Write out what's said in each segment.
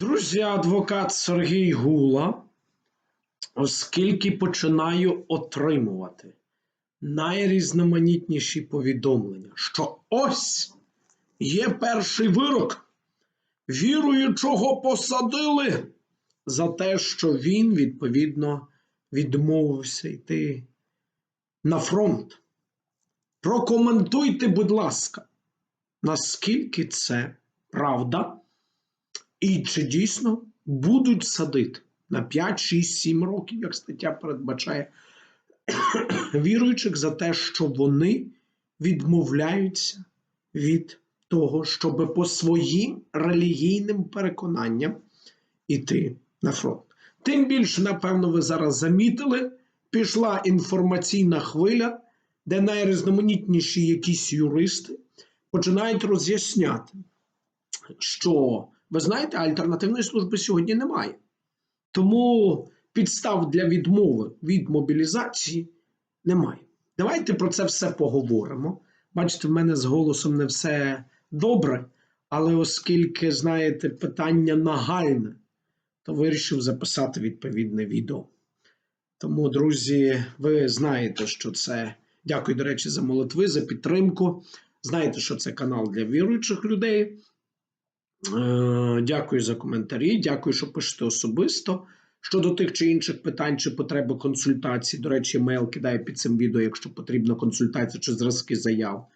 Друзі, адвокат Сергій Гула, оскільки починаю отримувати найрізноманітніші повідомлення, що ось є перший вирок, віруючого посадили за те, що він, відповідно, відмовився йти на фронт. Прокоментуйте, будь ласка, наскільки це правда? І чи дійсно будуть садити на 5, 6, 7 років, як стаття передбачає, віруючих за те, що вони відмовляються від того, щоб по своїм релігійним переконанням іти на фронт. Тим більше, напевно, ви зараз замітили, пішла інформаційна хвиля, де найрізноманітніші якісь юристи починають роз'ясняти, що ви знаєте, альтернативної служби сьогодні немає. Тому підстав для відмови від мобілізації немає. Давайте про це все поговоримо. Бачите, в мене з голосом не все добре, але оскільки, знаєте, питання нагальне, то вирішив записати відповідне відео. Тому, друзі, ви знаєте, що це. Дякую, до речі, за молитви, за підтримку. Знаєте, що це канал для віруючих людей. Е, Дякую за коментарі. Дякую, що пишете особисто. Щодо тих чи інших питань чи потреби консультацій, до речі, мейл кидаю під цим відео, якщо потрібна консультація чи зразки заяв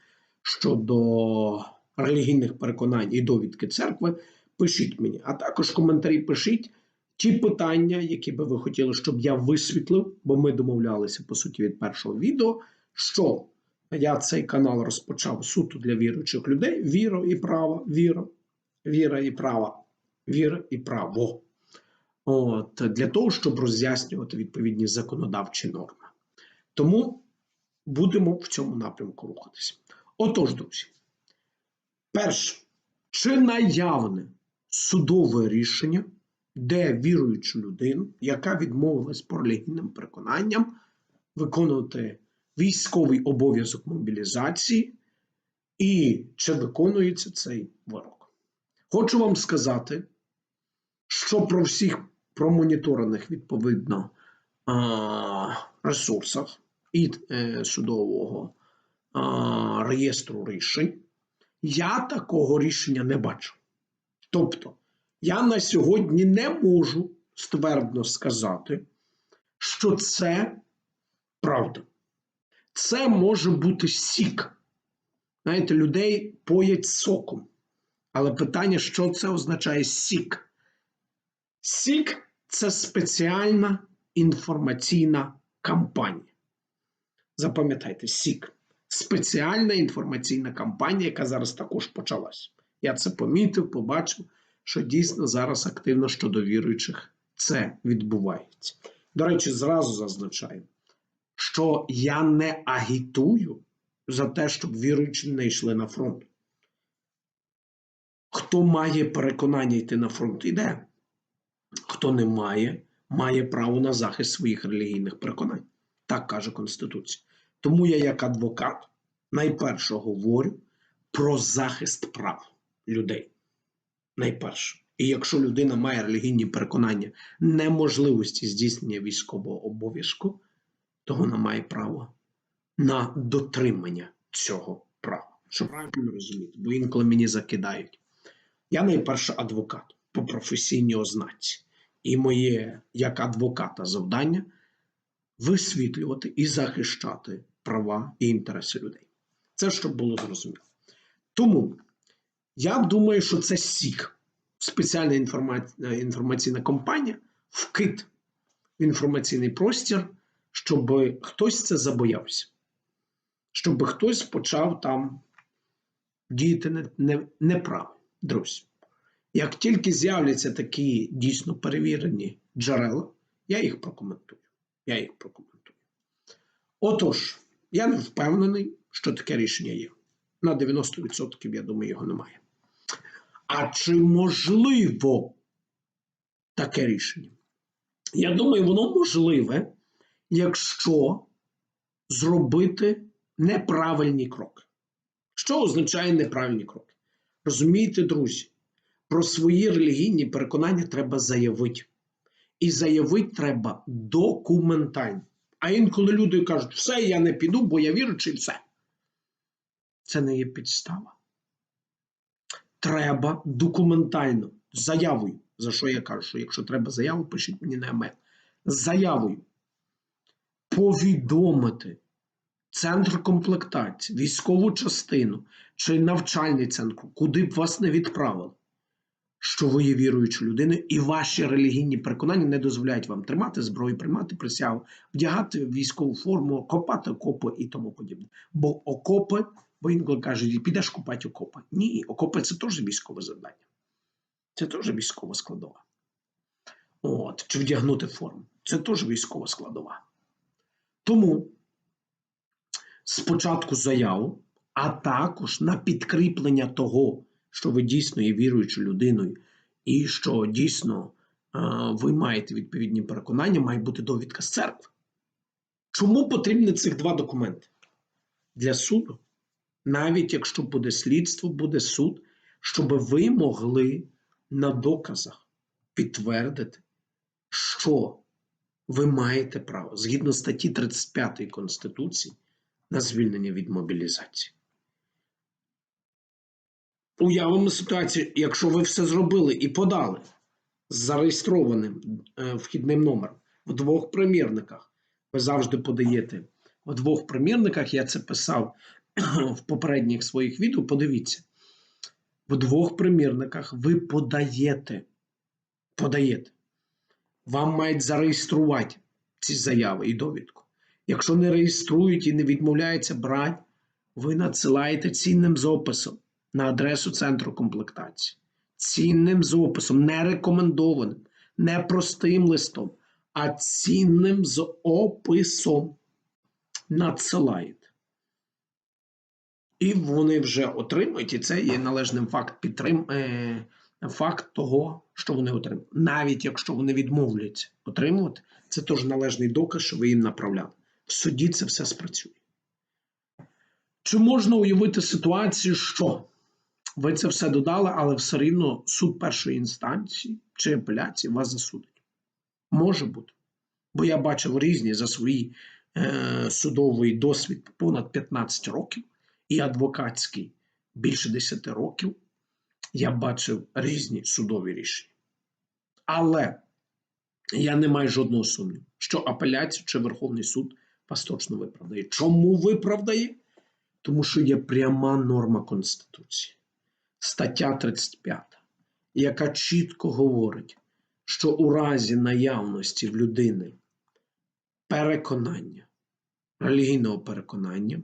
щодо релігійних переконань і довідки церкви. Пишіть мені, а також коментарі пишіть ті питання, які би ви хотіли, щоб я висвітлив, бо ми домовлялися по суті від першого відео, що я цей канал розпочав суто для віруючих людей. Віра і право, віра віра і право. Віра і право. От, Для того, щоб роз'яснювати відповідні законодавчі норми. Тому будемо в цьому напрямку рухатися. Отож, друзі, перше, чи наявне судове рішення, де віруючу людину, яка відмовилась по релігійним переконанням, виконувати військовий обов'язок мобілізації, і чи виконується цей вирок? Хочу вам сказати, що про всіх промоніторених відповідно ресурсах і е, судового реєстру рішень я такого рішення не бачу. Тобто, я на сьогодні не можу ствердно сказати, що це правда. Це може бути сік. Знаєте, людей поять соком. Але питання, що це означає сік? Сік це спеціальна інформаційна кампанія. Запам'ятайте, Сік. Спеціальна інформаційна кампанія, яка зараз також почалась. Я це помітив, побачив, що дійсно зараз активно щодо віруючих це відбувається. До речі, зразу зазначаю, що я не агітую за те, щоб віруючі не йшли на фронт. Хто має переконання йти на фронт, іде. Хто не має, має право на захист своїх релігійних переконань. Так каже Конституція. Тому я, як адвокат, найперше говорю про захист прав людей. Найперше. І якщо людина має релігійні переконання неможливості здійснення військового обов'язку, то вона має право на дотримання цього права. Щоб правильно розуміти, бо інколи мені закидають. Я найперше адвокат по професійній ознаці. І моє як адвоката завдання висвітлювати і захищати права і інтереси людей. Це щоб було зрозуміло. Тому я думаю, що це СІК, спеціальна інформаційна компанія, вкид в інформаційний простір, щоб хтось це забоявся, щоб хтось почав там діяти неправильно. Друзі, як тільки з'являться такі дійсно перевірені джерела, я їх прокоментую. Я їх прокоментую. Отож, я не впевнений, що таке рішення є. На 90% я думаю, його немає. А чи можливо таке рішення? Я думаю, воно можливе, якщо зробити неправильні кроки. Що означає неправильні кроки? Розумієте, друзі, про свої релігійні переконання треба заявити. І заявити треба документально. А інколи люди кажуть, все, я не піду, бо я віруючий, все. Це не є підстава. Треба документально, заявою, за що я кажу, що якщо треба заяву, пишіть мені на емейл. Заявою повідомити центр комплектації, військову частину чи навчальний центр, куди б вас не відправили, що ви є віруючою людиною, і ваші релігійні переконання не дозволяють вам тримати зброю, приймати присягу, вдягати військову форму, копати окопи і тому подібне. Бо окопи, бо інколи кажуть, підеш копати окопи. Ні, окопи це теж військове завдання. Це теж військова складова. От, чи вдягнути форму. Це теж військова складова. Тому спочатку заяву, а також на підкріплення того, що ви дійсно є віруючою людиною, і що дійсно е, ви маєте відповідні переконання, має бути довідка з церкви. Чому потрібні цих два документи? Для суду, навіть якщо буде слідство, буде суд, щоб ви могли на доказах підтвердити, що ви маєте право згідно статті 35 Конституції на звільнення від мобілізації. Уявимо ситуацію, якщо ви все зробили і подали з зареєстрованим е, вхідним номером в двох примірниках, ви завжди подаєте в двох примірниках, я це писав в попередніх своїх відео, подивіться, в двох примірниках ви подаєте, подаєте, вам мають зареєструвати ці заяви і довідку. Якщо не реєструють і не відмовляються брати, ви надсилаєте цінним записом на адресу центру комплектації. Цінним записом, не рекомендованим, не простим листом, а цінним з описом надсилаєте. І вони вже отримують, і це є належним факт підтрим... е... факт того, що вони отримують. Навіть якщо вони відмовляться отримувати, це теж належний доказ, що ви їм направляли. В суді це все спрацює. Чи можна уявити ситуацію, що ви це все додали, але все рівно суд першої інстанції чи апеляції вас засудить? Може бути. Бо я бачив різні за свій е, судовий досвід понад 15 років і адвокатський більше 10 років. Я бачив різні судові рішення. Але я не маю жодного сумніву, що апеляцію чи Верховний суд вас точно виправдає. Чому виправдає? Тому що є пряма норма Конституції, стаття 35, яка чітко говорить, що у разі наявності в людини переконання, релігійного переконання,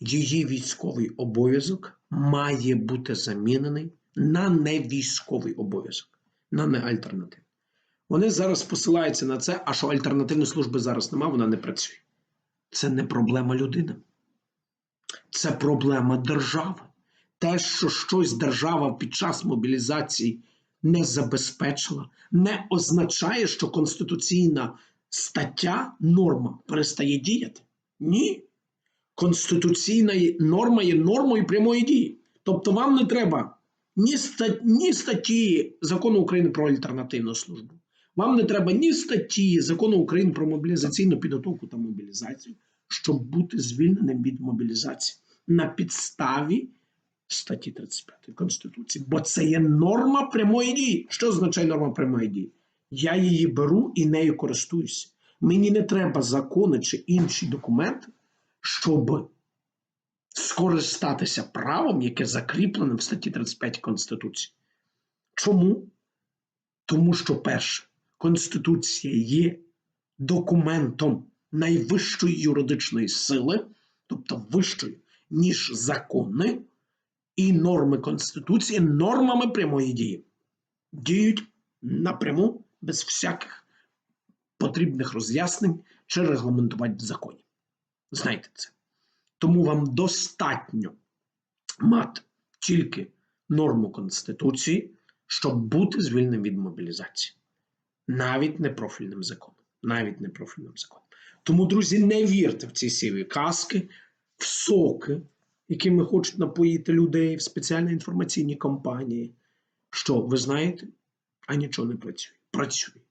її військовий обов'язок має бути замінений на невійськовий обов'язок, на неальтернативний. Вони зараз посилаються на це, а що альтернативної служби зараз немає, вона не працює. Це не проблема людини. Це проблема держави. Те, що щось держава під час мобілізації не забезпечила, не означає, що конституційна стаття, норма перестає діяти. Ні. Конституційна норма є нормою прямої дії. Тобто вам не треба ні статті закону України про альтернативну службу. Вам не треба ні статті закону України про мобілізаційну підготовку та мобілізацію, щоб бути звільненим від мобілізації на підставі статті 35 Конституції. Бо це є норма прямої дії. Що означає норма прямої дії? Я її беру і нею користуюся. Мені не треба закони чи інші документи, щоб скористатися правом, яке закріплене в статті 35 Конституції. Чому? Тому що перше. Конституція є документом найвищої юридичної сили, тобто вищої, ніж закони, і норми Конституції нормами прямої дії. Діють напряму без всяких потрібних роз'яснень чи регламентувань в законі. Знайте це. Тому вам достатньо мати тільки норму Конституції, щоб бути звільненим від мобілізації навіть не профільним законом. Навіть не профільним законом. Тому, друзі, не вірте в ці сіві казки, в соки, якими хочуть напоїти людей в спеціальні інформаційні кампанії. що ви знаєте, а нічого не працює. Працює.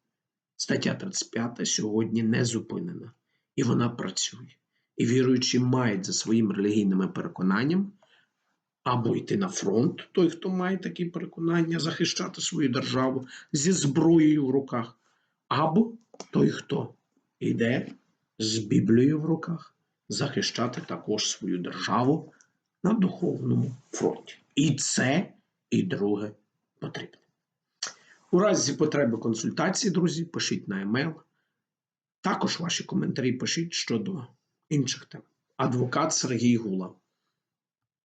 Стаття 35 сьогодні не зупинена, і вона працює. І віруючі мають за своїм релігійними переконанням або йти на фронт, той, хто має такі переконання, захищати свою державу зі зброєю в руках, або той, хто йде з Біблією в руках, захищати також свою державу на духовному фронті. І це, і друге потрібне. У разі потреби консультації, друзі, пишіть на емейл. Також ваші коментарі пишіть щодо інших тем. Адвокат Сергій Гула.